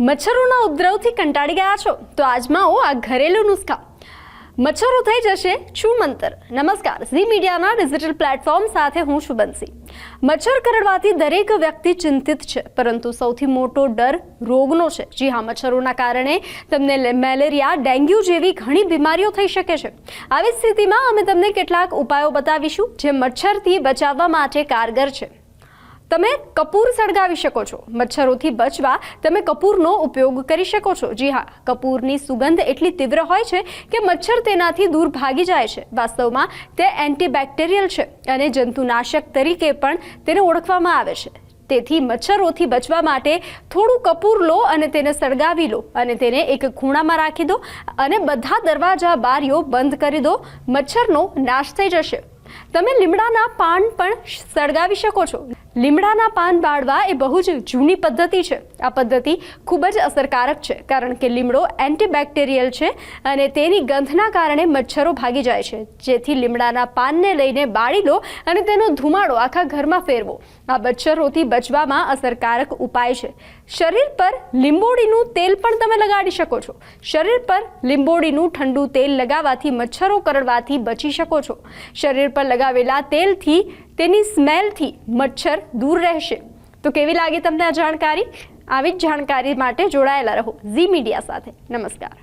મચ્છરોના ઉપદ્રવથી કંટાળી ગયા છો? તો આજમાઓ આ ઘરેલું નુસ્ખા. મચ્છરો થઈ જશે છુમંતર. નમસ્કાર. ઝી મીડિયાના ડિજિટલ પ્લેટફોર્મ સાથે હું છું બંસી. મચ્છર કરડવાથી દરેક વ્યક્તિ ચિંતિત છે, પરંતુ સૌથી મોટો ડર રોગનો છે. જી હા, મચ્છરોના કારણે તમને મેલેરિયા, ડેન્ગ્યુ જેવી ઘણી બીમારીઓ થઈ શકે છે. આવી સ્થિતિમાં અમે તમને કેટલાક ઉપાયો બતાવીશું જે મચ્છરથી બચાવવા માટે કારગર છે. તમે કપૂર સળગાવી શકો છો. મચ્છરોથી બચવા તમે કપૂરનો ઉપયોગ કરી શકો છો. જી હા, કપૂરની સુગંધ એટલી તીવ્ર હોય છે કે મચ્છર તેનાથી દૂર ભાગી જાય છે. વાસ્તવમાં તે એન્ટીબેક્ટેરિયલ છે અને જંતુનાશક તરીકે પણ તેને ઓળખવામાં આવે છે. તેથી મચ્છરોથી બચવા માટે થોડું કપૂર લો અને તેને સળગાવી લો અને તેને એક ખૂણામાં રાખી દો અને બધા દરવાજા બારીઓ બંધ કરી દો. મચ્છરનો નાશ થઈ જશે. તમે લીમડાના પાન પણ સળગાવી શકો છો. લીમડાના પાન બાળવા એ બહુ જ જૂની પદ્ધતિ છે. આ પદ્ધતિ ખૂબ જ અસરકારક છે, કારણ કે લીમડો એન્ટીબેક્ટેરિયલ છે અને તેની ગંધના કારણે મચ્છરો ભાગી જાય છે. જેથી લીમડાના પાનને લઈને બાળી લો અને તેનો ધુમાડો આખા ઘરમાં ફેરવો. આ મચ્છરોથી બચવામાં અસરકારક ઉપાય છે. શરીર પર લીંબોડીનું તેલ પણ તમે લગાડી શકો છો. શરીર પર લીંબોડીનું ઠંડુ તેલ લગાવવાથી મચ્છરો કરડવાથી બચી શકો છો. શરીર પર લગાવેલા તેલથી, તેની સ્મેલથી મચ્છર દૂર રહેશે. તો કેવી લાગી તમને આ જાણકારી? આવી જ જાણકારી માટે જોડાયેલા રહો ઝી મીડિયા સાથે. નમસ્કાર.